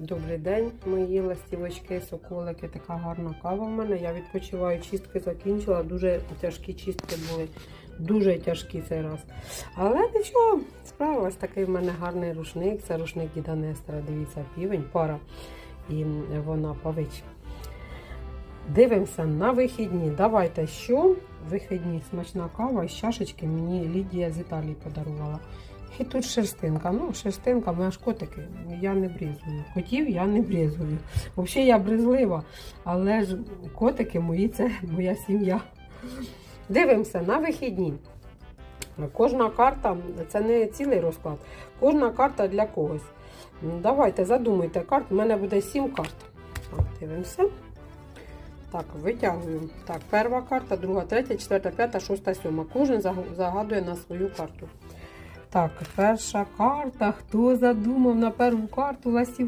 Добрий день, мої ластівочки, соколики. Така гарна кава в мене. Я відпочиваю, чистки закінчила. Дуже тяжкі чистки були. Дуже тяжкі цей раз. Але нічого, справилась такий в мене гарний рушник. Це рушник Діда Нестора. Дивіться, півень, пара. І вона павич. Дивимося на вихідні. Давайте що? Вихідні смачна кава із чашечки мені Лідія з Італії подарувала. І тут шерстинка. Ну, шерстинка, моя ж котики. Я не брізую. Котів я не брізую. Взагалі я брезлива, але ж котики мої це моя сім'я. Дивимося на вихідні. Кожна карта це не цілий розклад. Кожна карта для когось. Давайте задумайте карт. У мене буде сім карт. Так, дивимося. Так, витягую. Так, перша карта, друга, третя, четверта, п'ята, шоста, сьома. Кожен загадує на свою карту. Так, перша карта. Хто задумав на першу карту ласівочки?